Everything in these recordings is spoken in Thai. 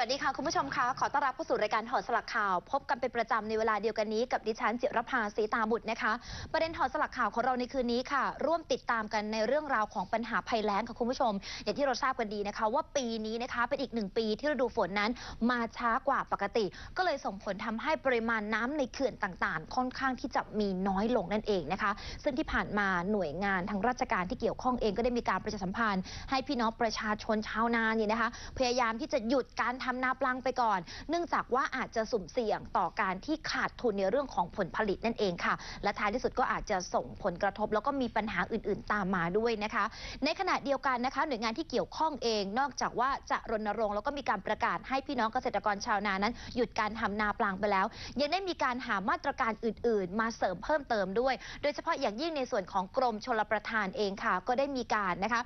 วัสดีค่ะคุณผู้ชมคะขอต้อนรับเข้าสู่รายการถอดสลักข่าว พบกันเป็นประจำในเวลาเดียวกันนี้กับดิฉันจิรภาสีตาบุตรนะคะ ประเด็นถอดสลักข่าวของเราในคืนนี้ค่ะ ร่วมติดตามกันในเรื่องราวของปัญหาภัยแล้งค่ะคุณผู้ชม อย่างที่เราทราบกันดีนะคะ ว่าปีนี้นะคะเป็นอีกหนึ่งปีที่ฤดูฝนนั้นมาช้ากว่าปกติ ก็เลยส่งผลทำให้ปริมาณน้ำในเขื่อนต่างๆ ค่อนข้างที่จะมีน้อยลงนั่นเองนะคะ ซึ่งที่ผ่านมาหน่วยงานทางราชการที่เกี่ยวข้องเองก็ได้มีการประชาสัมพันธ์ ให้พี่น้องประชาชนชาวนาเนี่ยนะคะ พยายามที่จะหยุดการททำนาปลังไปก่อน เนื่องจากว่าอาจจะสุ่มเสี่ยงต่อการที่ขาดทุนในเรื่องของผลผลิตนั่นเองค่ะ และท้ายที่สุดก็อาจจะส่งผลกระทบ แล้วก็มีปัญหาอื่น ๆ ตามมาด้วยนะคะ ในขณะเดียวกันนะคะ หน่วยงานที่เกี่ยวข้องเอง นอกจากว่าจะรณรงค์แล้วก็มีการประกาศให้พี่น้องเกษตรกรชาวนานั้น หยุดการทำนาปลังไปแล้ว ยังได้มีการหามาตรการอื่น ๆ มาเสริมเพิ่มเติมด้วย โดยเฉพาะอย่างยิ่งในส่วนของกรมชลประทานเองค่ะ ก็ได้มีการนะคะ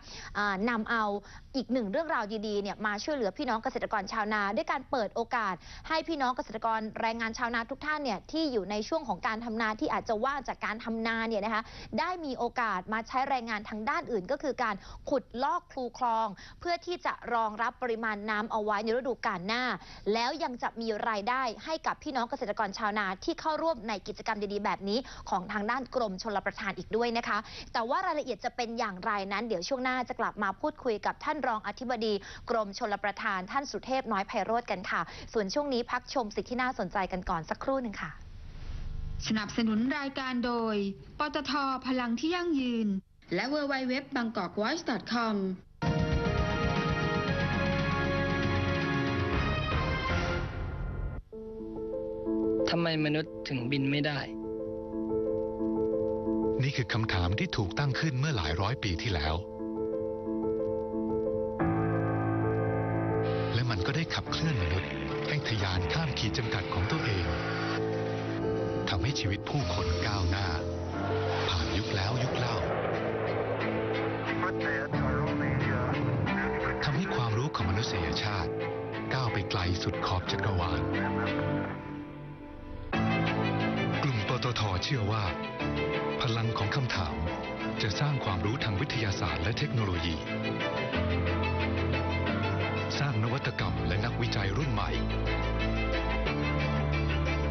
นำเอาอีกหนึ่งเรื่องราวดีๆเนี่ยมาช่วยเหลือพี่น้องเกษตรกรชาวนาด้วยการเปิดโอกาส ให้พี่น้องเกษตรกรแรงงานชาวนาทุกท่านเนี่ยที่อยู่ในช่วงของการทำนาที่อาจจะว่างจากการทำนาเนี่ยนะคะได้มีโอกาสมาใช้แรงงานทางด้านอื่น ก็คือการขุดลอกคลูคลอง เพื่อที่จะรองรับปริมาณน้ำเอาไว้ในฤดูกาลหน้า แล้วยังจะมีรายได้ให้กับพี่น้องเกษตรกรชาวนาที่เข้าร่วมในกิจกรรมดีๆแบบนี้ ของทางด้านกรมชลประทานอีกด้วยนะคะ แต่ว่ารายละเอียดจะเป็นอย่างไรนั้น เดี๋ยวช่วงหน้าจะกลับมาพูดคุยกับท่านรองอธิบดี กรมชลประทานท่านสุเทพน้อยไพโรธกันค่ะ ส่วนช่วงนี้พักชมสิ่งที่น่าสนใจกันก่อนสักครู่หนึ่งค่ะ สนับสนุนรายการโดย ปตทพลังที่ยั่งยืน และ w w w b a n g k o k v o i c e c o m ทำไมมนุษย์ถึงบินไม่ได้ นี่คือคำถามที่ถูกตั้งขึ้นเมื่อหลายร้อยปีที่แล้ว ขับเคลื่อนมนุษย์ ให้ทยานข้ามขีดจำกัดของตัวเองทำให้ชีวิตผู้คนก้าวหน้า ผ่านยุคแล้วยุคเล่าทำให้ความรู้ของมนุษยชาติ ก้าวไปไกลสุดขอบจักรวาลกลุ่มปตทเชื่อว่า พลังของคำถามจะสร้างความรู้ทางวิทยาศาสตร์และเทคโนโลยี สร้างนวัตกรรมและนักวิจัยรุ่นใหม่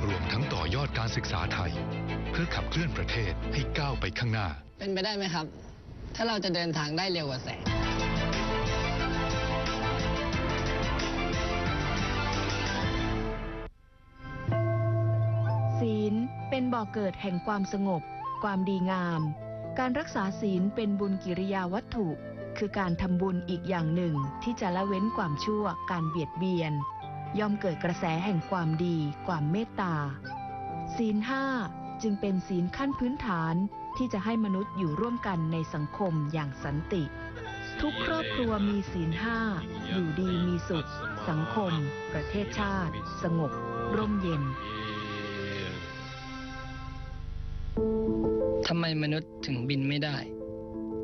รวมทั้งต่อยอดการศึกษาไทย เพื่อขับเคลื่อนประเทศให้ก้าวไปข้างหน้า เป็นไปได้ไหมครับ ถ้าเราจะเดินทางได้เร็วกว่าแสงศีลเป็นบ่อกเกิดแห่งความสงบ ความดีงาม การรักษาศีลเป็นบุญกิริยาวัตถุ คือการทำบุญอีกอย่างหนึ่งที่จะละเว้นความชั่ว การเบียดเบียน ย่อมเกิดกระแสแห่งความดี ความเมตตา ศีลห้าจึงเป็นศีลขั้นพื้นฐานที่จะให้มนุษย์อยู่ร่วมกันในสังคมอย่างสันติ ทุกครอบครัวมีศีลห้าอยู่ดีมีสุข สังคม ประเทศชาติ สงบ ร่มเย็นทำไมมนุษย์ถึงบินไม่ได้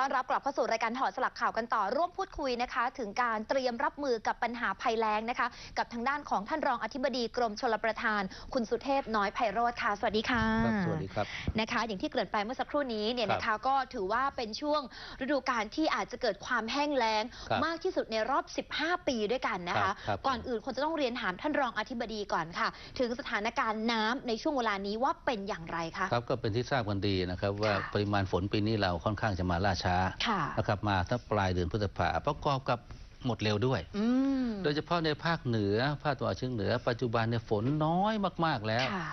ต้อนรับกลับเข้าสู่รายการถอดสลักข่าวกันต่อร่วมพูดคุยนะคะ ถึงการเตรียมรับมือกับปัญหาภัยแล้งนะคะ กับทางด้านของท่านรองอธิบดีกรมชลประทาน คุณสุเทพน้อยไพโรธค่ะสวัสดีค่ะครับสวัสดีครับนะคะ อย่างที่เกริ่นไปเมื่อสักครู่นี้เนี่ยครับนะคะก็ถือว่าเป็นช่วงฤดูกาลที่อาจจะเกิดความแห้งแล้งครับมากที่สุดในรอบ 15 ปีด้วยกันนะครัคะบครับก่อนอื่นคนจะต้องเรียนถามท่านรองอธิบดีก่อนค่ะ ถึงสถานการณ์น้ำในช่วงเวลานี้ว่าเป็นอย่างไรคะครับก็เป็นที่ทราบกันดีนะครับว่าค่ะปริมาณฝนปีนี้เราค่อนข้างจะมาล่าช้าค่ะนะครับมาตั้งปลายเดือนพฤษภาประกอบกับหมดเร็วด้วยอืมโดยเฉพาะในภาคเหนือ ภาคตะวันออกเฉียงเหนือ ปัจจุบันเนี่ยฝนน้อยมาก ๆ แล้วค่ะ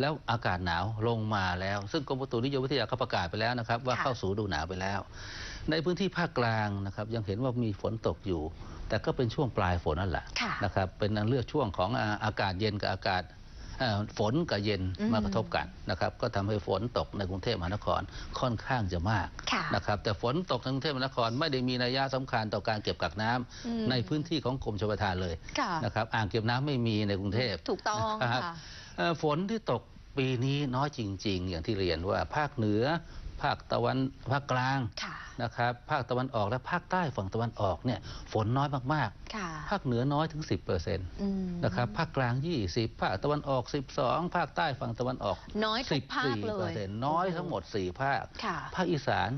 แล้วอากาศหนาวลงมาแล้ว ซึ่งกรมอุตุนิยมวิทยาก็ประกาศไปแล้วนะครับ ว่าค่ะเข้าสู่ฤดูหนาวไปแล้ว ในพื้นที่ภาคกลางนะครับ ยังเห็นว่ามีฝนตกอยู่ แต่ก็เป็นช่วงปลายฝนนั่นแหละค่ะนะครับ เป็นเรื่องช่วงของอ่าอากาศเย็นกับอากาศเอ่อ ฝนกับเย็นอืมมากระทบกันนะครับก็ทำให้ฝนตกในกรุงเทพมหานครค่อนข้างจะมากค่ะนะครับแต่ฝนตกในกรุงเทพมหานครไม่ได้มีนัยยะสำคัญต่อการเก็บกักน้ำอืมในพื้นที่ของกรมชลประทานเลยค่ะนะครับอ่างเก็บน้ำไม่มีในกรุงเทพถูกต้องนะครับค่ะเอ่อฝนที่ตกปีนี้น้อยจริง ๆ อย่างที่เรียนว่าภาคเหนือ ภาคตะวันภาคกลางค่ะนะครับภาคตะวันออกและภาคใต้ฝั่งตะวันออกเนี่ยฝนน้อยมากค่ะๆภาคเหนือน้อยถึง 10%เอืมนะครับภาคกลาง 20 ภาคตะวันออก 12 ภาคใต้ฝั่งตะวันออก น้อยทุกภาคเลย14%น้อยทั้งหมด 4 ภาคค่ะภาคอีสาน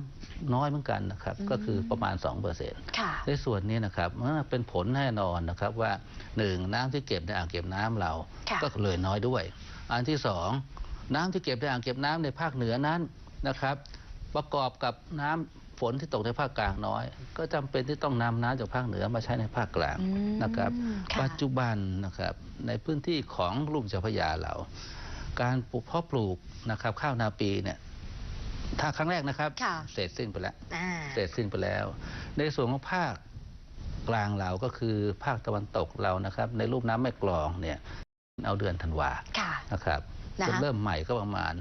น้อยเหมือนกันนะครับอืมก็คือประมาณ2%ค่ะในส่วนนี้นะครับมันเป็นผลแน่นอนนะครับว่าหนึ่งน้ำที่เก็บในอ่างเก็บน้ำเราค่ะก็เลยน้อยด้วย อันที่สองน้ำที่เก็บในอ่างเก็บน้ำในภาคเหนือนั้น นะครับ ประกอบกับน้ำฝนที่ตกในภาคกลางน้อย ก็จำเป็นที่ต้องนำน้ำจากภาคเหนือมาใช้ในภาคกลางอืมนะครับค่ะปัจจุบันนะครับในพื้นที่ของลุ่มเจ้าพระยาเราการปลูกเพาะปลูกนะครับ ข้าวนาปีเนี่ยถ้าครั้งแรกนะครับค่ะเสร็จสิ้นไปแล้วอ่าเสร็จสิ้นไปแล้ว ในส่วนของภาคกลางเราก็คือภาคตะวันตกเรานะครับ ในรูปน้ำแม่กลองเนี่ยเอาเดือนธันวาค่ะนะครับนะคะจะเริ่มใหม่ก็ประมาณ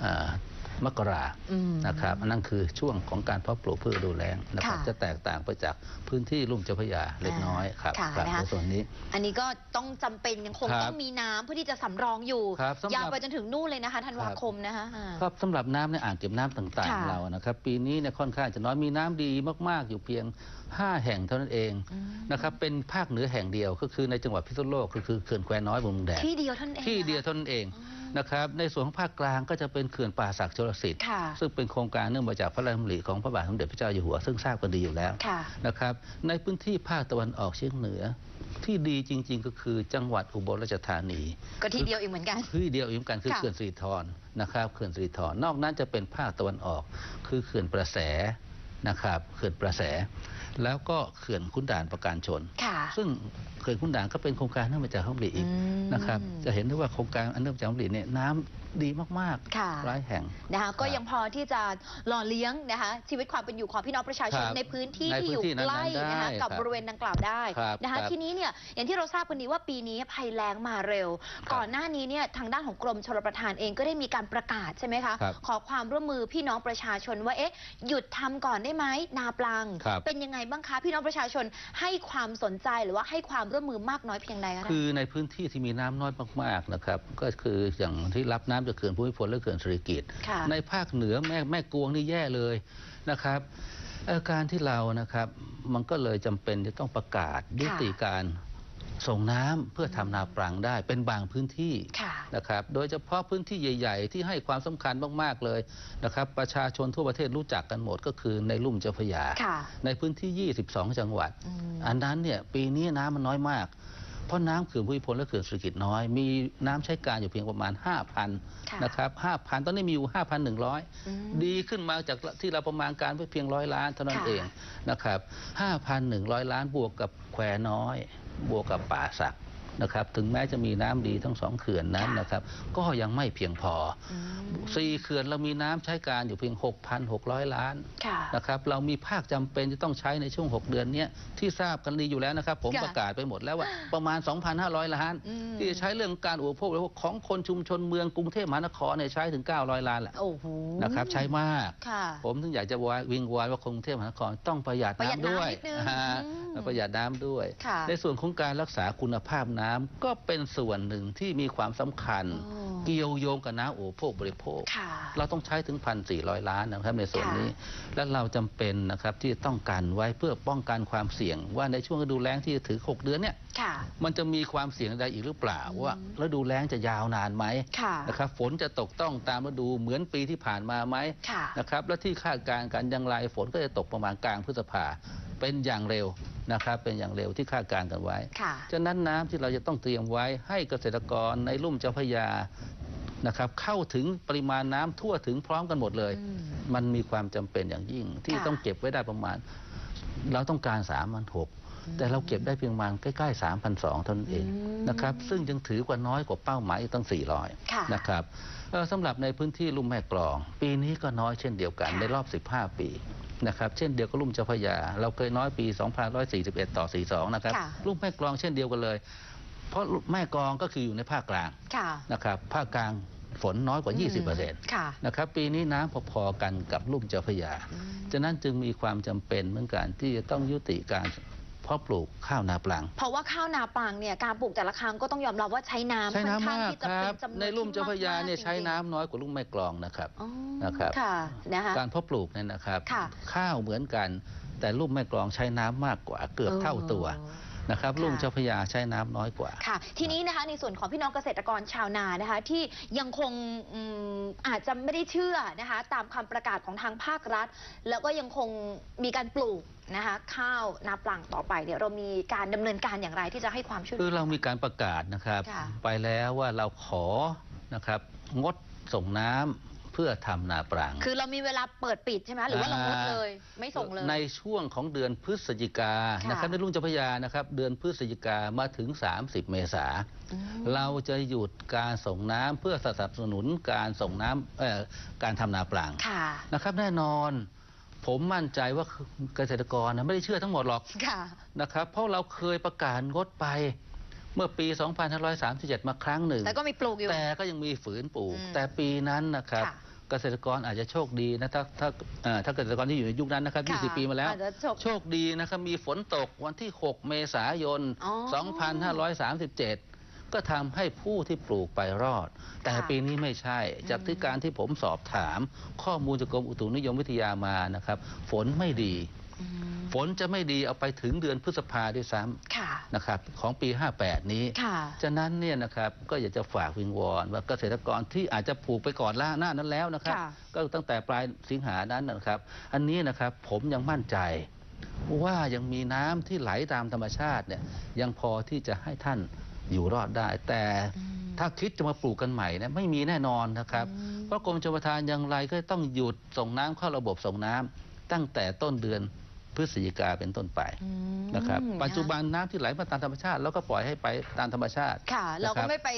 เอ่อ มกราอืมนะครับอันนั่นคือช่วงของการเพาะปลูกพืชฤดูแล้งนะครับค่ะจะแตกต่างไปจากพื้นที่ลุ่มเจ้าพระยาเล็กน้อยครับค่ะครับนะคะในส่วนนี้ อันนี้ก็ต้องจำเป็นยังคงครับต้องมีน้ำเพื่อที่จะสำรองอยู่ครับสำหรับยาวไปจนถึงนู่นเลยนะคะธันวาครับคมนะคะอ่าครับสำหรับน้ำในอ่างเก็บน้ำต่างค่ะๆเรานะครับ ปีนี้เนี่ยค่อนข้างจะน้อยมีน้ำดีมากๆ อยู่เพียง 5 แห่งเท่านั้นเองอืมนะครับเป็นภาคเหนือแห่งเดียวก็คือในจังหวัดพิษณุโลกก็คือเขื่อนแควน้อยบางแดดที่เดียวเท่านั้นเองที่เดียวหรอเท่านั้นเองอืม นะครับในส่วนของภาคกลางก็จะเป็นเขื่อนป่าศักดิ์ชลสิทธิ์ค่ะซึ่งเป็นโครงการเนื่องมาจากพระราชดำริของพระบาทสมเด็จพระเจ้าอยู่หัวซึ่งทราบกันดีอยู่แล้วค่ะนะครับในพื้นที่ภาคตะวันออกเฉียงเหนือ ที่ดีจริง ๆ ก็คือจังหวัดอุบลราชธานี ก็ที่เดียวอีกเหมือนกันที่เดียวอีกเหมือนกันคือค่ะเขื่อนสิริธรนะครับเขื่อนสิริธรนอกนั้นจะเป็นภาคตะวันออก คือเขื่อนประแสนะครับเขื่อนประแส แล้วก็เขื่อนขุนด่านประการชนค่ะซึ่งเขื่อนขุนด่านก็เป็นโครงการเนื่องมาจากพระดำริอีกอืมนะครับ จะเห็นได้ว่าโครงการอันเนื่องมาจากพระดำริเนี่ยน้ำดีมากค่ะๆหลายแห่ง นะคะก็ครับยังพอที่จะหล่อเลี้ยงนะคะชีวิตความเป็นอยู่ของพี่น้องประชาชนครับในพื้นที่ในที่อยู่พื้นที่นั้นใกล้ได้นะคะกับครับบริเวณดังกล่าวได้ครับนะคะครับทีนี้เนี่ยอย่างที่เราทราบกันดีว่าปีนี้ภัยแล้งมาเร็ว ครับก่อนหน้านี้เนี่ยทางด้านของกรมชลประทานเองก็ได้มีการประกาศใช่ไหมคะครับขอความร่วมมือพี่น้องประชาชนว่าเอ๊ะหยุดทำก่อนได้ไหมนาปลัง ครับ เป็นยังไงบ้างคะพี่น้องประชาชนให้ความสนใจหรือว่าให้ความร่วมมือมากน้อยเพียงใดคะ คือในพื้นที่ที่มีน้ำน้อยมากๆนะครับ ก็คืออย่างที่รับน้ำจากเขื่อนภูมิพลและเขื่อนสิริกิติ์ค่ะในภาคเหนือแม่แม่กวงนี่แย่เลยนะครับเอ่อการที่เรานะครับมันก็เลยจำเป็นจะต้องประกาศยุติการส่งน้ำเพื่อทำนาปรังได้เป็นบางพื้นที่ค่ะนะครับ โดยเฉพาะพื้นที่ใหญ่ ๆ ที่ให้ความสำคัญมากๆเลยนะครับ ประชาชนทั่วประเทศรู้จักกันหมดก็คือในลุ่มเจ้าพระยาค่ะในพื้นที่ 22 จังหวัดอืมอันนั้นเนี่ยปีนี้น้ำมันน้อยมาก เพราะน้ำเขื่อนภูมิพลและเขื่อนสิริกิตน้อย มีน้ำใช้การอยู่เพียงประมาณค่ะ5,000นะครับ5,000 ตอนนี้มีอยู่อืม5,100 ดีขึ้นมาจากที่เราประมาณการไว้เพียงร้อยล้านเท่านั้นค่ะเองนะครับ5,100 ล้านบวกกับแควน้อย บวกกับป่าสัก นะครับถึงแม้จะมีน้ำดีทั้งสองเขื่อนนั้นนะครับก็ยังไม่เพียงพออืมสี่เขื่อนเรามีน้ำใช้การอยู่เพียง 6,600 ล้านค่ะนะครับเรามีภาคจำเป็นจะต้องใช้ในช่วง 6 เดือนเนี้ยที่ทราบกันดีอยู่แล้วนะครับ ผมค่ะประกาศไปหมดแล้วว่าประมาณ 2,500 ล้านอืมที่จะใช้เรื่องการอุปโภคบริโภคของคนชุมชนเมืองกรุงเทพมหานครเนี่ยใช้ถึง 900 ล้านแหละโอ้โหนะครับใช้มากค่ะผมถึงอยากจะวายวิงวานว่ากรุงเทพมหานครต้องประหยัดประหยัดน้ำด้วยน้ำนิดนึงอ่าอืมประหยัดน้ำด้วยค่ะในส่วนของการรักษาคุณภาพน้ำก็เป็นส่วนหนึ่งที่มีความสำคัญอ๋อเกี่ยวโยงกับน้ำอุปโภคบริโภคค่ะเราต้องใช้ถึง 1,400 ล้านนะครับในส่วนนี้ และเราจำเป็นนะครับที่ต้องกันไว้เพื่อป้องกันความเสี่ยงว่าในช่วงฤดูแล้งที่จะถือ6เดือนเนี่ยค่ะ มันจะมีความเสี่ยงใดอีกหรือเปล่าอืมว่าฤดูแล้งจะยาวนานไหมค่ะนะครับฝนจะตกต้องตามฤดูเหมือนปีที่ผ่านมาไหมค่ะนะครับและที่คาดการณ์กันอย่างไรฝนก็จะตกประมาณกลางพฤษภาเป็นอย่างเร็วนะครับเป็นอย่างเร็วที่คาดการณ์กันไว้ค่ะฉะนั้นน้ำที่เราจะต้องเตรียมไว้ให้เกษตรกรในลุ่มเจ้าพระยานะครับเข้าถึงปริมาณน้ำทั่วถึงพร้อมกันหมดเลยอืมมันมีความจำเป็นอย่างยิ่งที่ค่ะต้องเก็บไว้ได้ประมาณ เราต้องการ3 6 0 0 แต่เราเก็บได้เพียงประมาณใกล้ๆ 3 2 0 0 เท่านั้นเองอืมนะครับซึ่งยังถือกว่าน้อยกว่าเป้าหมายอีกตั้งค่ะ400 นะครับเอ่อสำหรับในพื้นที่ลุ่มแม่กลอง ปีนี้ก็น้อยเช่นเดียวกันค่ะในรอบ 15 ปีนะครับเช่นเดียวกับลุ่มเจ้าพระยา เราเคยน้อยปี2541 ต่อ 42 นะครับค่ะลุ่มแม่กลองเช่นเดียวกันเลย เพราะแม่กลองก็คืออยู่ในภาคกลางค่ะนะครับภาคกลางฝนน้อยกว่า 20เปอร์เซ็นต์ค่ะนะครับปีนี้น้ำพอๆกันกับลุ่มเจ้าพระยาอืมฉะนั้นจึงมีความจำเป็นเหมือนกันที่จะต้องยุติการ เพาะปลูกข้าวนาปลัง เพราะว่าข้าวนาปลังเนี่ยการปลูกแต่ละครั้งก็ต้องยอมรับว่าใช้น้ำใช้ค่อนน้ำข้างมากที่จะคเป็รับนจำนวนในลุ่มเจ้าพระยาเนี่ยที่มกๆใช้น้ำจริงน้อยกว่าลุ่มแม่กลองนะครับๆอ๋อนะครับค่ะนะคะการเพาะปลูกเนี่ยนะครับค่ะข้าวเหมือนกันแต่ลุ่มแม่กลองใช้น้ำมากกว่าเกือบเท่าตัว นะครับค่ะลุ่มเจ้าพระยาใช้น้ำน้อยกว่าค่ะ ทีนี้นะคะในส่วนของพี่น้องเกษตรกรชาวนานะคะ ที่ยังคงอืมอาจจะไม่ได้เชื่อนะคะ ตามคำประกาศของทางภาครัฐ แล้วก็ยังคงมีการปลูกนะคะข้าวนาปลังต่อไปเนี่ยเรามีการดำเนินการอย่างไรที่จะให้ความช่วยเหคืลือเรามีการประกาศนะครับค่ะไปแล้วว่าเราขอนะครับงดส่งน้ำเพื่อทำนาปรังคือเรามีเวลาเปิดปิดใช่ไหมหรือว่าเรางดเลย ไม่ส่งเลย ในช่วงของเดือนพฤศจิกาค่ะนะครับในรุ่งเจ้าพระยานะครับ เดือนพฤศจิกามาถึง 30 เมษาอืมเราจะหยุดการส่งน้ำเพื่อสนับสนุนการส่งน้ำเอ่อการทำนาปลังค่ะนะครับแน่นอนผมมั่นใจว่าเกษตรกรนะไม่ได้เชื่อทั้งหมดหรอกค่ะนะครับ เพราะเราเคยประกาศงดไป เมื่อปี 2537 มาครั้งหนึ่งแต่ก็มีปลูกอยู่แต่ก็ยังมีฝืนปลูกอืมแต่ปีนั้นนะครับค่ะ เกษตรกรอาจจะโชคดีนะถ้าถ้าเอ่อถ้าเกษตรกรที่อยู่ในยุคนั้นนะครับค่ะ 20 ปีมาแล้ว อาจจะโชคโชคดีนะครับมีฝนตกวันที่ 6 เมษายน อ๋อ2537 ก็ทำให้ผู้ที่ปลูกไปรอด แต่ค่ะปีนี้ไม่ใช่ จากที่การที่ผมสอบถาม ข้อมูลจากกรมอุตุนิยมวิทยามานะครับ ฝนไม่ดี อืม ฝนจะไม่ดีเอาไปถึงเดือนพฤษภาด้วยซ้ำค่ะนะครับของปี 58 นี้ค่ะฉะนั้นเนี่ยนะครับก็อยากจะฝากวิงวอนว่าเกษตรกรที่อาจจะปลูกไปก่อนล่าหน้านั้นแล้วนะครับค่ะก็ตั้งแต่ปลายสิงหานั้นนะครับ อันนี้นะครับผมยังมั่นใจว่ายังมีน้ำที่ไหลตามธรรมชาติเนี่ยยังพอที่จะให้ท่านอยู่รอดได้ แต่อืมถ้าคิดจะมาปลูกกันใหม่เนี่ยไม่มีแน่นอนนะครับอืมเพราะกรมชลประทานอย่างไรก็ต้องหยุดส่งน้ำเข้าระบบส่งน้ำตั้งแต่ต้นเดือน พฤศจิกาเป็นต้นไปอืมนะครับปัจจุบันน้ำที่ไหลมาตามธรรมชาติเราก็ปล่อยให้ไปตามธรรมชาติค่ะ เราก็ไม่ไป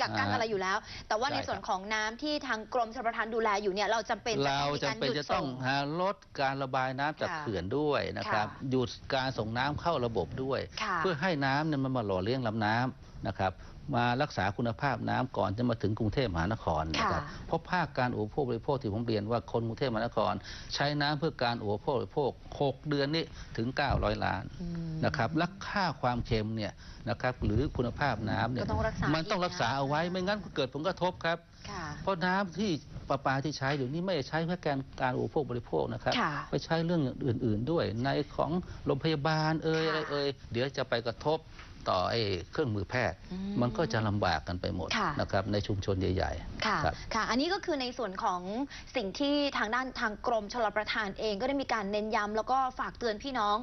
กักกั้นอ่าอะไรอยู่แล้ว แต่ว่าใช่ในส่วนของน้ำที่ทางกรมชลประทานดูแลอยู่เนี่ยเราจำเป็นจะเราต้องมีจะการเป็นหยุดจะต้องส่งหาลดการระบายน้ำจากค่ะเขื่อนด้วยนะครับค่ะหยุดการส่งน้ำเข้าระบบด้วยค่ะเพื่อให้น้ำเนี่ยมันมาหล่อเลี้ยงลำน้ำนะครับ มารักษาคุณภาพน้ำก่อนจะมาถึงกรุงเทพมหานครนะครับค่ะเพราะภาคการอุปโภคบริโภคที่ผมเรียนว่าคนกรุงเทพมหานคร ใช้น้ำเพื่อการอุปโภคบริโภค 6 เดือนนี้ถึง 900 ล้านอืมนะครับและค่าความเค็มเนี่ยนะครับหรือคุณภาพน้ำเนี่ยก็ต้องรักษามันต้องรักษาเอาไว้อีกนะไม่งั้นก็เกิดผลกระทบครับค่ะเพราะน้ำที่ประปาที่ใช้เดี๋ยวนี้ไม่ได้ใช้เพื่อการการอุปโภคบริโภคนะครับค่ะไปใช้เรื่องอื่น ๆ ด้วยในของโรงพยาบาลเอ่ยค่ะอะไรเอ่ยเดี๋ยวจะไปกระทบ ต่อไอ้เครื่องมือแพทย์อืมมันก็จะลำบากกันไปหมดค่ะนะครับในชุมชนใหญ่ค่ะครับค่ะ อันนี้ก็คือในส่วนของสิ่งที่ทางด้านทางกรมชลประทานเองก็ได้มีการเน้นย้ำแล้วก็ฝากเตือนพี่น้อง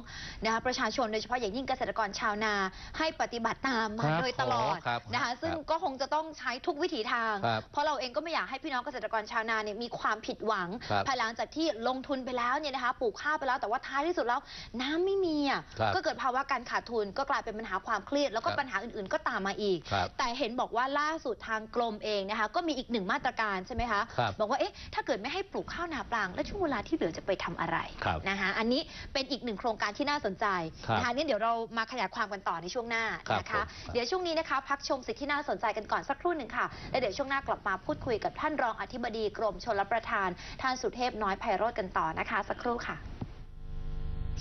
นะคะประชาชนโดยเฉพาะอย่างยิ่งเกษตรกรชาวนา ให้ปฏิบัติตามมาครับโดยตลอดขอครับนะคะซึ่งครับก็คงจะต้องใช้ทุกวิถีทางครับเพราะเราเองก็ไม่อยากให้พี่น้องเกษตรกรชาวนาเนี่ยมีความผิดหวังครับภายหลังจากที่ลงทุนไปแล้วเนี่ยนะคะปลูกข้าวไปแล้วแต่ว่าท้ายที่สุดแล้วน้ำไม่มีอะครับก็เกิดภาวะการขาดทุนก็กลายเป็นปัญหาความเครียด แล้วก็ครับปัญหาอื่นๆ ก็ตามมาอีกครับแต่เห็นบอกว่าล่าสุดทางกรมเองนะคะ ก็มีอีกหนึ่งมาตรการใช่ไหมคะครับบอกว่าเอ๊ะถ้าเกิดไม่ให้ปลูกข้าวนาปลังแล้วช่วงเวลาที่เหลือจะไปทำอะไรครับนะคะอันนี้เป็นอีกหนึ่งโครงการที่น่าสนใจครับนะคะนี่เดี๋ยวเรามาขยายความกันต่อในช่วงหน้าครับนะคะผมครับเดี๋ยวช่วงนี้นะคะพักชมสิ่งที่น่าสนใจกันก่อนสักครู่หนึ่งค่ะแล้วเดี๋ยวช่วงหน้ากลับมาพูดคุยกับท่านรองอธิบดีกรมชลประทาน ท่านสุเทพน้อยไพโรธกันต่อนะคะ สักครู่ค่ะ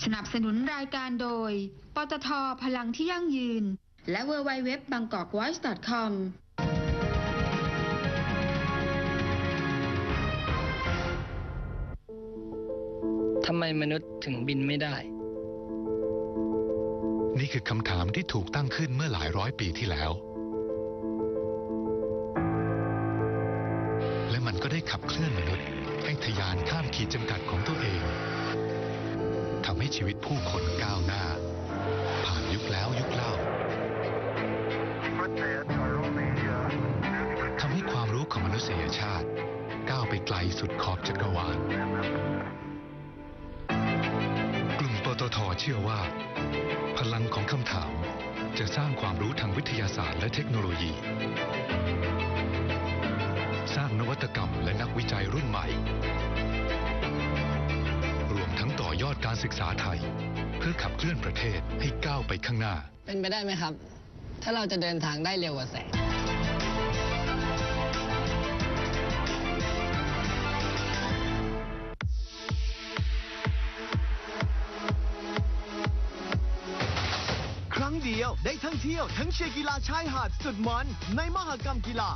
สนับสนุนรายการโดย ปตทพลังที่ยั่งยืน และ w w w b a n g k o k v o i c e c o m ทำไมมนุษย์ถึงบินไม่ได้ นี่คือคำถามที่ถูกตั้งขึ้นเมื่อหลายร้อยปีที่แล้ว และมันก็ได้ขับเคลื่อนมนุษย์ ให้ทะยานข้ามขีดจำกัดของตัวเองทำให้ชีวิตผู้คนก้าวหน้า ผ่านยุคแล้วยุคเล่าทำให้ความรู้ของมนุษยชาติ ก้าวไปไกลสุดขอบจักรวาลกลุ่มปตทเชื่อว่า พลังของคำถามจะสร้างความรู้ทางวิทยาศาสตร์และเทคโนโลยี สร้างนวัตกรรมและนักวิจัยรุ่นใหม่ ดการศึกษาไทย เพื่อขับเคลื่อนประเทศให้ก้าวไปข้างหน้า เป็นไปได้ไหมครับถถ้าเราจะเดินทางได้เร็วกว่าแสงครั้งเดียวได้ทั้งเที่ยวทั้งเชียร์กีฬาชายหาดสุดมันในมหกรรมกีฬา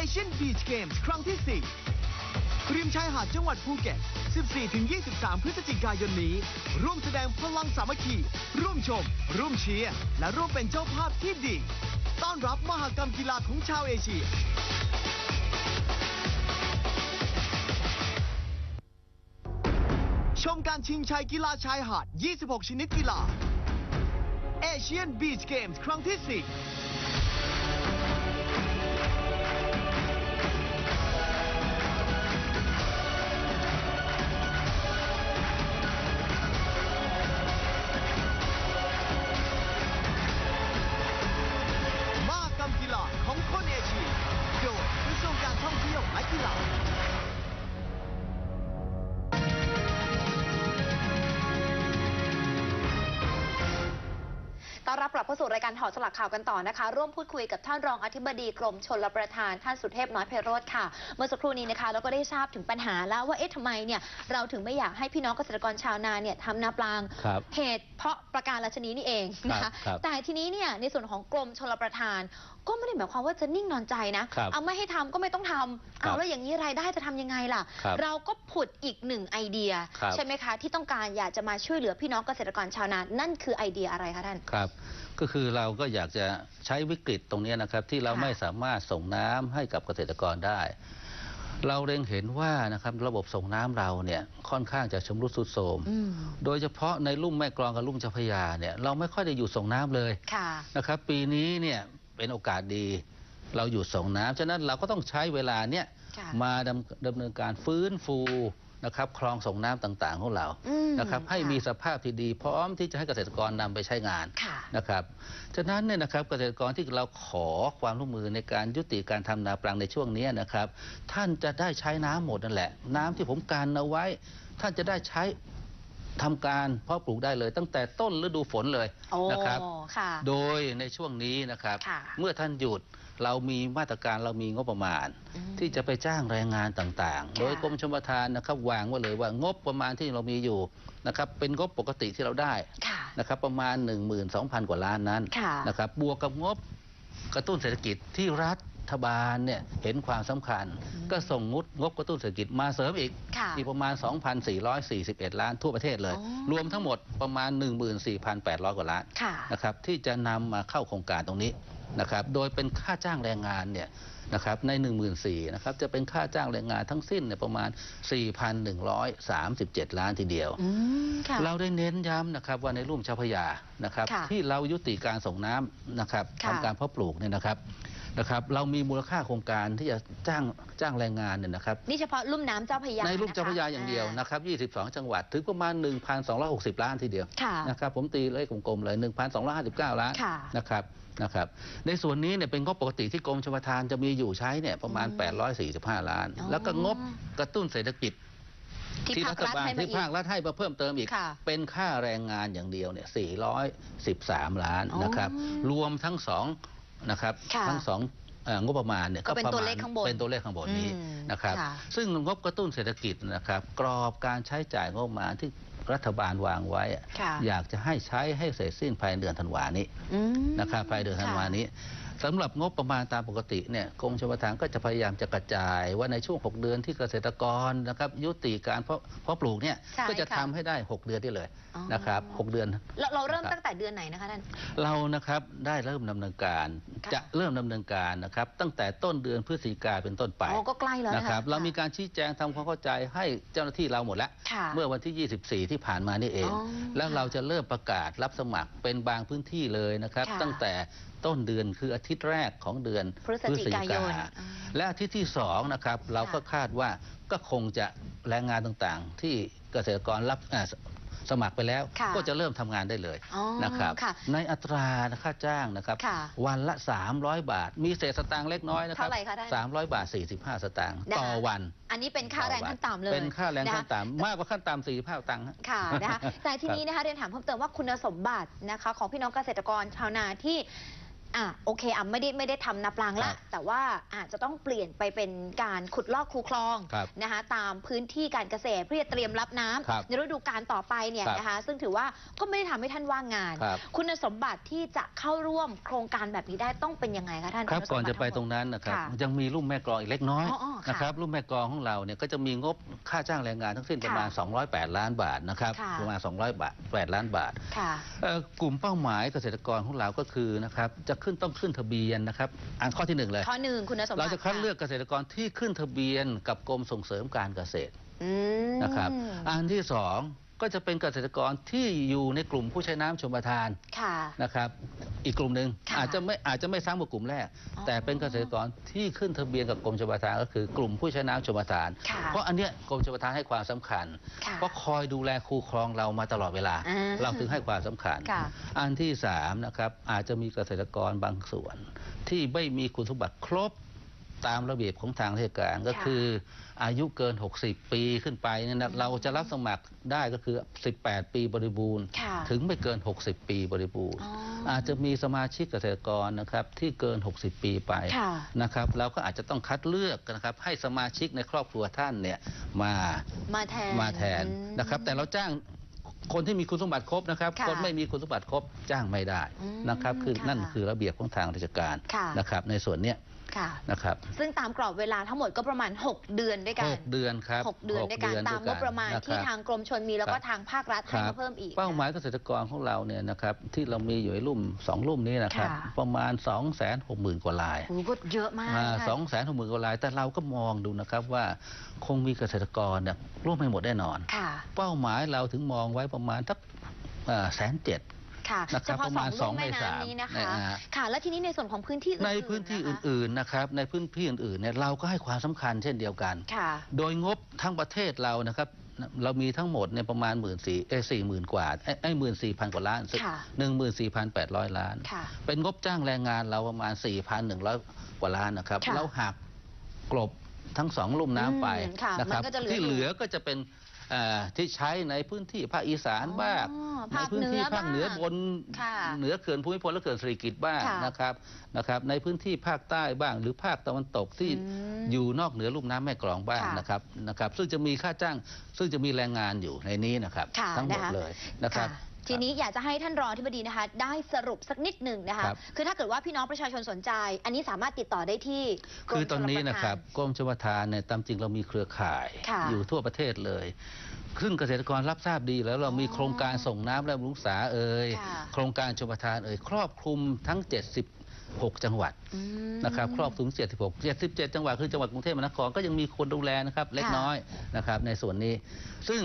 Asian Beach Games ครั้งที่ 4ริมชายหาดจังหวัดภูเก็ต 14-23 พฤศจิกายนนี้ ร่วมแสดงพลังสามัคคี ร่วมชม ร่วมเชียร์ และร่วมเป็นเจ้าภาพที่ดี ต้อนรับมหกรรมกีฬาของชาวเอเชีย ชมการชิงชัยกีฬาชายหาด 26 ชนิดกีฬา Asian Beach Games ครั้งที่ 4 ต้อนรับกลับเข้าสู่รายการถอดสลักข่าวกันต่อนะคะ ร่วมพูดคุยกับท่านรองอธิบดีกรมชลประทานท่านสุเทพน้อยไพโรธค่ะ เมื่อสักครู่นี้นะคะเราก็ได้ทราบถึงปัญหาแล้วว่าเอ๊ะทำไมเนี่ยเราถึงไม่อยากให้พี่น้องเกษตรกรชาวนาเนี่ยทำนาปลางครับเหตุเพราะประการราชนีนี่เองนะครัคะบครับ แต่ทีนี้เนี่ยในส่วนของกรมชลประทาน ก็ไม่ได้หมายความว่าจะนิ่งนอนใจนะ ครับเอาไม่ให้ทำก็ไม่ต้องทำครัเอาบแล้วอย่างนี้รายได้จะทำยังไงล่ะ ครับเราก็ผุดอีกหนึ่งไอเดีย ครับ ใช่ไหมคะ ที่ต้องการอยากจะมาช่วยเหลือพี่น้องเกษตรกรชาวนา นั่นคือไอเดียอะไรคะท่าน ครับ ก็คือเราก็อยากจะใช้วิกฤตตรงเนี้ยนะครับ ที่เราค่ะไม่สามารถส่งน้ำให้กับเกษตรกรได้ เราเร็งเห็นว่านะครับระบบส่งน้ำเราเนี่ยค่อนข้างจะชำรุดทรุดโทรมอืม โดยเฉพาะในลุ่มแม่กลองกับลุ่มเจ้าพระยาเนี่ยเราไม่ค่อยได้อยู่ส่งน้ำเลยค่ะ นะครับ ปีนี้เนี่ย เป็นโอกาสดี เราอยู่ส่งน้ำฉะนั้นเราก็ต้องใช้เวลาเนี่ยค่ะมาดำดำเนินการฟื้นฟูนะครับคลองส่งน้ำต่างๆของเราอืมนะครับให้ค่ะมีสภาพที่ดี พร้อมที่จะให้เกษตรกรนำไปใช้งานค่ะนะครับฉะนั้นเนี่ยนะครับเกษตรกรที่เราขอความร่วมมือในการยุติการทำนาปรังในช่วงนี้นะครับ ท่านจะได้ใช้น้ำหมดนั่นแหละ น้ำที่ผมการเอาไว้ ท่านจะได้ใช้ ทำการเพาะปลูกได้เลย ตั้งแต่ต้นฤดูฝนเลยโอ้นะครับค่ะโดยในช่วงนี้นะครับค่ะเมื่อท่านหยุดเรามีมาตรการเรามีงบประมาณอืมที่จะไปจ้างแรงงานต่างค่ะๆโดยกรมชลประทานนะครับวางไว้เลยว่างบประมาณที่เรามีอยู่นะครับเป็นงบปกติที่เราได้ค่ะนะครับประมาณ 12,000 กว่าล้านนั้นค่ะนะครับบวกกับงบกระตุ้นเศรษฐกิจที่รัฐ บาลเนี่ยเห็นความสำคัญ ก็ส่งงบงบกระตุ้นเศรษฐกิจมาเสริมอีกค่ะอีกประมาณ 2,441 ล้านทั่วประเทศเลย อ๋อ รวมทั้งหมดประมาณ 14,800 กว่าล้านค่ะ นะครับที่จะนำมาเข้าโครงการตรงนี้ นะครับโดยเป็นค่าจ้างแรงงานเนี่ยนะครับใน 1 4 0 0 0นะครับจะเป็นค่าจ้างแรงงานทั้งสิ้นเนี่ยประมาณ 4,137 ล้านทีเดียวอืมค่ะเราได้เน้นย้ำนะครับว่าในรุ่มเจ้าพระยานะครับค่ะที่เรายุติการส่งน้ำนะครับค่ะทำการเพาะปลูกเนี่ยนะครับนะครับเรามีมูลค่าโครงการที่จะจ้างจ้างแรงงานเนี่ยนะครับนี่เฉพาะลุ่มน้ำเจ้าพระยาในรุ่มคเจ้าพระยาอย่างเดียวนะครับ 22 จังหวัดถึงประมาณ 1,260 ล้านทีเดียวค่ะนะครับผมตีเลขกลมๆเลย 1,259 ล้านค่ะนะครับ นะครับในส่วนนี้เนี่ยเป็นงบปกติที่กรมชลประทานจะมีอยู่ใช้เนี่ยประมาณ 845 ล้านอ๋อแล้วก็งบกระตุ้นเศรษฐกิจที่ภาครัฐให้มาที่อีกภาครัฐให้มาเพิ่มเติมอีกค่ะเป็นค่าแรงงานอย่างเดียวเนี่ย 413 ล้านนะครับอ๋อรวมทั้งสองนะครับค่ะทั้งสองเอ่องบประมาณเนี่ยก็เป็นประตัวมาณเลขข้างบนเป็นตัวเลขข้างบนนี้อืมนะครับค่ะซึ่งงบกระตุ้นเศรษฐกิจนะครับ กรอบการใช้จ่ายงบประมาณที่ รัฐบาลวางไว้อะค่ะอยากจะให้ใช้ให้เสร็จสิ้นภายในเดือนธันวานี้อืมนะครับภายในเดือนธันวานี้ สำหรับงบประมาณตามปกติเนี่ยกรมชลประทานก็จะพยายามจะกระจายว่าในช่วง 6 เดือนที่เกษตรกรนะครับยุติการเพาะเพาะปลูกเนี่ยใช่ก็จะค่ะทำให้ได้ 6 เดือนได้เลยอ๋อ นะครับ6เดือน เราเราเริ่มนะครับตั้งแต่เดือนไหนนะคะท่าน เรานะครับได้เริ่มดำเนินการค่ะ จะเริ่มดำเนินการนะครับตั้งแต่ต้นเดือนพฤศจิกาเป็นต้นไปอ๋อก็ใกล้แล้วนะนะคคะรับเรามีการชี้แจงทำความเข้าใจให้เจ้าหน้าที่เราหมดแล้ว ค่ะ เมื่อวันที่ 24 ที่ผ่านมานี่เอง อ๋อแล้วเราจะเริ่มประกาศรับสมัครเป็นบางพื้นที่เลยนะครับ ค่ะตั้งแต่ ต้นเดือนคืออาทิตย์แรกของเดือนพฤศจิกายนอ่าและอาทิตย์ที่สองนะครับ เราก็คาดว่าก็คงจะแรงงานต่างๆ ที่เกษตรกรรับอ่าสสมัครไปแล้วค่ะก็จะเริ่มทำงานได้เลยอ๋อนะครับค่ะในอัตราค่าจ้างนะครับค่ะวันละ 300 บาท มีเศษสตางค์เล็กน้อยนะครับเท่าไหร่คะท่าน300บาท 45 สตางค์นะคะต่อวัน อันนี้เป็นค่าแรงขั้นต่ำเลย เป็นค่าแรงขั้นนะคะต่ำมากกว่าขั้นต่ำ45สตางค์ฮะค่ะนะคะแต่ทีนี้นะคะเรียนถามเพิ่มเติมว่าคุณสมบัตินะคะของพี่น้องเกษตรกรชาวนาที่ อะโอเคอะไม่ได้ไม่ได้ทำนาปลังคละรับแต่ว่าอาจจะต้องเปลี่ยนไปเป็นการขุดลอกคูคลองครับนะคะตามพื้นที่การเกษตรเพื่อจะเตรียมรับน้ำครับในฤดูกาลต่อไปเนี่ยครับนะคะซึ่งถือว่าก็ไม่ได้ทำให้ท่านว่างงาน ครับ คุณสมบัติที่จะเข้าร่วมโครงการแบบนี้ได้ต้องเป็นยังไงคะท่านครับณสมก่อนบัติจะไปทั้หมดตรงนั้นนะครับค่ะ ยังมีรุ่มแม่กลองอีกเล็กน้อยอ๋ออ๋อค่ะนะครับรุ่มแม่กลองของเราเนี่ยก็จะมีงบค่าจ้างแรงงานทั้งสิ้นประมาณ ค่ะ208 ล้านบาทนะครับค่ะ ประมาณ200บาท8ล้านบาทค่ะ เอ่อกลุ่มเป้าหมายเกษตรกรของเราก็คือนะครับจะขึ้นต้องขึ้นทะเบียนนะครับอ่านข้อที่หนึ่งเลย ข้อหนึ่งคุณสมบัติเราจะคัดเลือกเกษตรกรที่ขึ้นทะเบียนกับกรมส่งเสริมการเกษตรอืมนะครับ อันที่สอง ก็จะเป็นเกษตรกรที่อยู่ในกลุ่มผู้ใช้น้ำชมประทานค่ะนะครับ อีกกลุ่มหนึ่งค่ะอาจจะไม่อาจจะไม่ซ้ำกับกลุ่มแรก อ๋อแต่เป็นเกษตรกรที่ขึ้นทะเบียนกับกรมชลประทานก็คือกลุ่มผู้ใช้น้ำชมประทาน ค่ะเพราะอันเนี้ยกรมชลประทานให้ความสำคัญ ค่ะเพราะคอยดูแลคูครองเรามาตลอดเวลา อ่าเราถึงให้ความสำคัญ ค่ะ อันที่สามนะครับอาจจะมีเกษตรกรบางส่วน ที่ไม่มีคุณสมบัติครบ ตามระเบียบของทางราชการก็ค่ะคือ อายุเกิน 60 ปีขึ้นไปเนี่ยนะเราจะรับสมัครได้ก็คือ 18 ปีบริบูรณ์ค่ะถึงไม่เกิน 60 ปีบริบูรณ์อ๋ออาจจะมีสมาชิกเกษตรกรนะครับที่เกิน 60 ปีไปค่ะนะครับเราก็อาจจะต้องคัดเลือกนะครับให้สมาชิกในครอบครัวท่านเนี่ยมามาแทนมาแทนอืมนะครับ แต่เราจ้างคนที่มีคุณสมบัติครบนะครับค่ะคนไม่มีคุณสมบัติครบจ้างไม่ได้อืมนะครับ คือค่ะนั่นคือระเบียบของทางราชการค่ะนะครับ ในส่วนเนี้ย ค่ะนะครับซึ่งตามกรอบเวลาทั้งหมดก็ประมาณ 6 เดือนด้วยกันหกเดือนครับหกเดือนด้วยกันหตามงบประมาณด้วยกันที่นคบทางกรมชนมีแล้วก็ครับทางภาครัฐคให้รับมาเพิ่มอีก เป้าหมายเกษตรกรของเราเนี่ยนะครับที่เรามีอยู่ในรุ่มสองรุ่มนี้นะครับค่ะ ประมาณ 2 6 0 0 0 0 กว่าลายโอ้โหก็เยอะมากค่ะสองแสนหกหมื่นกว่าลาย แต่เราก็มองดูนะครับว่าคงมีเกษตรกรเนี่ยร่วมไม่หมดแน่นอน ค่ะ เป้าหมายเราถึงมองไว้ประมาณสักแสนเจ็ด ค่ะนะครับเฉพาะประสมาอณงสลูอกงแม่ในสามน้ำนี้นะคะนะฮะค่ะแล้วทีนี้ในส่วนของพื้นที่อื่นๆในพื้นที่ะคะอื่นๆนะครับในพื้นที่อื่นๆเนี่ยเราก็ให้ความสำคัญเช่นเดียวกันค่ะโดยงบทั้งประเทศเรานะครับเรามีทั้งหมดเนี่ยประมาณหมื่นสี่เอ้สี่หมื่นกว่าไอ้หมื่นสี่พันกว่าล้านค่ะหนึ่งหมื่นสี่พันแปดร้อยล้านค่ะเป็นงบจ้างแรงงานเราประมาณสี่พันหนึ่งร้อยกว่าล้านนะครับค่ะเราหักกลบทั้งสองลุ่มน้ำไปอืมค่ะนะครับมันก็จะเหลือที่อยู่เหลือก็จะเป็นเอ่อ ที่ใช้ในพื้นที่ภาคอีสานบ้างอ๋อในภาคพื้นที่เหนือภาคเหนือบ้างบนค่ะเหนือเขื่อนภูมิพลและเขื่อนสิริกิติ์บ้างค่ะนะครับนะครับ ในพื้นที่ภาคใต้บ้าง หรือภาคตะวันตกที่อืมอยู่นอกเหนือลุ่มน้ำแม่กลองบ้างค่ะนะครับนะครับ ซึ่งจะมีค่าจ้างซึ่งจะมีแรงงานอยู่ในนี้นะครับค่ะทั้งหมดนะคะเลยนะครับค่ะ ทีนี้อยากจะให้ท่านรองที่บดีนะคะ ได้สรุปสักนิดหนึ่งนะคะ ครับ คือถ้าเกิดว่าพี่น้องประชาชนสนใจ อันนี้สามารถติดต่อได้ที่กรมคือตอนนี้ชลปทานะครับกรมชลประทานเนี่ยตามจริงเรามีเครือข่ายค่ะอยู่ทั่วประเทศเลยซึ่งเกษตรกรรับทราบดีแล้วเรามีอ๋อโครงการส่งน้ำและบำรุงษาเอ่ยค่ะ โครงการชลประทานเอ่ยครอบคลุมทั้ง 76 จังหวัดอืม นะครับครอบคลุม76 77 จังหวัดคือจังหวัดกรุงเทพมหานครก็ยังมีคนดูแลนะครับเล็กค่ะน้อยนะครับในส่วนนี้ ซึ่ง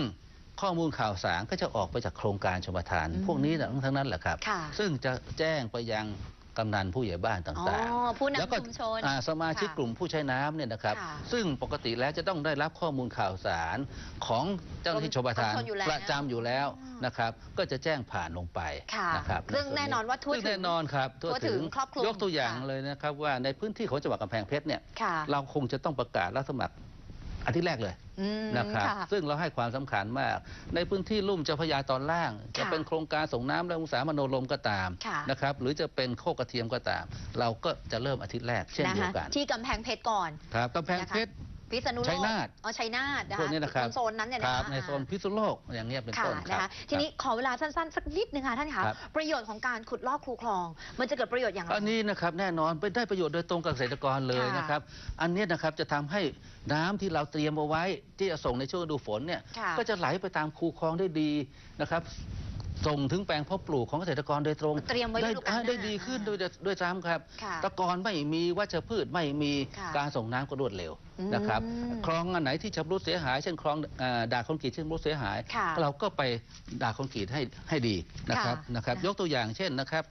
ข้อมูลข่าวสารก็จะออกไปจากโครงการชลประทานอืมพวกนี้ทั้งนั้นแหละครับค่ะซึ่งจะแจ้งไปยังกำนันผู้ใหญ่บ้านอ๋อต่างๆผู้แล้วนำก็ชุมชนอ่าสมาชิกค่ะกลุ่มผู้ใช้น้ำเนี่ยนะครับค่ะซึ่งปกติแล้วจะต้องได้รับข้อมูลข่าวสารของเจ้าหน้าที่ชมประทานกรมชลอยู่แล้วประจำอยู่แล้วอ่านนะครับ ก็จะแจ้งผ่านลงไปค่ะนะครับซึ่งใส่แน่นอนว่าทั่วซึ่งถึงแน่นอนครับทั่วถึงครอบคลุมยกตัวอย่างค่ะเลยนะครับว่าในพื้นที่ของจังหวัดกำแพงเพชรเนี่ยค่ะเราคงจะต้องประกาศรับสมัคร อาทิตย์แรกเลยอืมนะครับ ค่ะ ซึ่งเราให้ความสำคัญมาก ในพื้นที่ลุ่มเจ้าพระยาตอนล่าง จะค่ะเป็นโครงการส่งน้ำและองศามโนลมก็ตามค่ะ นะครับหรือจะเป็นโคกกระเทียมก็ตาม เราก็จะเริ่มอาทิตย์แรกเช่นเดียวกันะคะที่กำแพงเพชรก่อน ครับกำแพงเพชร พิษณุโลกชัยนาทอ๋อชัยนาทนะพวกคะนี้นะครับโซนนั้นเนี่ยคนะรับคะในโซนพิษณุโลกอย่างเงี้ยเป็นค่ะต้นคนะรับคะทีนี้ขอเวลาสั้นๆสักนิดนึงค่ะท่านคะครับ ประโยชน์ของการขุดลอกคูคลอง มันจะเกิดประโยชน์อย่างไร อันนี้นะครับแน่นอนเป็นได้ประโยชน์โดยตรงกับเกษตรกรเลยค่ะนะครับ อันเนี้ยนะครับจะทำให้น้ำที่เราเตรียมเอาไว้ที่จะส่งในช่วงฤดูฝนเนี่ยค่ะก็จะไหลไปตามคูคลองได้ดีนะครับ ส่งถึงแปลงเพาะปลูกของเกษตรกรโดยตรงเตรียมไว้ได้ฤดูกาลหน้าอ่าได้ดีขึ้นโดยด้วยซ้ำครับค่ะตะกอนไม่มีวัชพืชไม่มีค่ะการส่งน้ำก็รวดเร็วอืมนะครับคลองอันไหนที่ชำรุดเสียหาย เช่นคลองเอ่อด่าคอนกรีตที่ชำรุดเสียหาย ค่ะเราก็ไปด่าคอนกรีตให้ให้ดีนะครับค่ะนะครับนะคะยกตัวอย่างเช่นนะครับ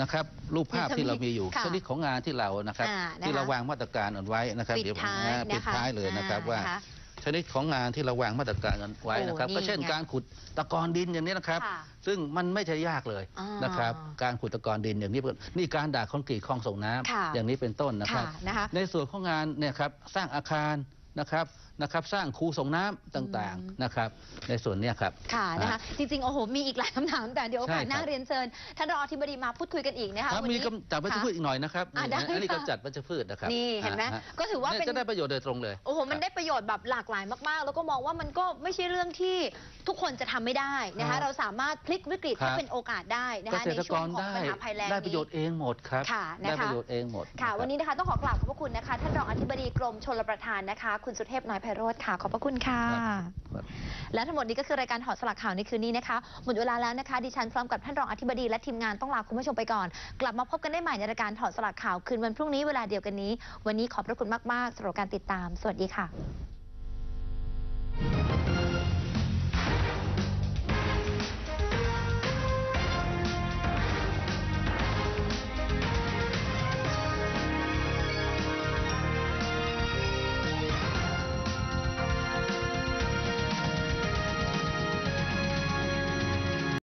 นะครับรูปภาพที่เรามีอยู่ค่ะชนิดของงานที่เรานะครับ อ่านะคะ ที่เราวางมาตรการเอาไว้นะครับปิดเดี๋ยวผมท้ายอ่าปิดนะคะท้ายเลยนะครับอ่าว่า นะคะ ชนิดของงานที่เราวางมาตรการกันไว้นะครับ โอ้ก็เช่นนี่ไงการขุดตะกอนดินอย่างนี้นะครับ ค่ะซึ่งมันไม่ใช่ยากเลยอ่านนะครับ การขุดตะกอนดินอย่างนี้เป็นนี่การด่าคอนกรีตคลองส่งน้ำค่ะอย่างนี้เป็นต้นนะครับ ค่ะนะคะ ในส่วนของงานเนี่ยครับสร้างอาคารนะครับ นะครับ สร้างคูส่งน้ำต่างอืมๆนะครับ ในส่วนเนี้ยครับ ค่ะนะคะอะจริงๆ โอ้โห มีอีกหลายคำถาม แต่เดี๋ยวโอกาสใช่ครับหน้าเรียนเชิญท่านรองอธิบดีมาพูดคุยกันอีกนะคะครับวันมีนี้ กำจัดวัชพืชอีกหน่อยนะครับอะนี่ได้อันนี้ค่ะ กำจัดวัชพืชนะครับนี่เห็นไหมอ่าฮะก็ถือว่าเป็น จะได้ประโยชน์โดยตรงเลย โอ้โห มันได้ประโยชน์แบบหลากหลายมาก ๆ แล้วก็มองว่ามันก็ไม่ใช่เรื่องที่ทุกคนจะทำไม่ได้นะครัคะ บเราสามารถพลิกวิกฤตครัให้บ เป็นโอกาสได้นะเกคะษในตรช่กวงรของได้ปัญหาภัยแล้งได้ประโยนี้ชน์เองหมดครับ ค่ะนะคะ ได้ประโยชน์เองหมดค่ะ รับ วันนี้นะคะต้องขอกราบขอบพระคุณนะคะ ท่านรองอธิบดีกรมชลประทานนะคะ คุณสุเทพน้อยไพโรธค่ะ ขอบพระคุณค่ะครับและทั้งหมดนี้ก็คือรายการถอดสลักข่าวในคืนนี้นะคะ หมดเวลาแล้วนะคะ ดิฉันพร้อมกับท่านรองอธิบดีและทีมงานต้องลาคุณผู้ชมไปก่อน กลับมาพบกันได้ใหม่ในรายการถอดสลักข่าวคืนวันพรุ่งนี้เวลาเดียวกันนี้ วันนี้ขอบพระคุณมากๆสำหรับการติดตาม สวัสดีค่ะ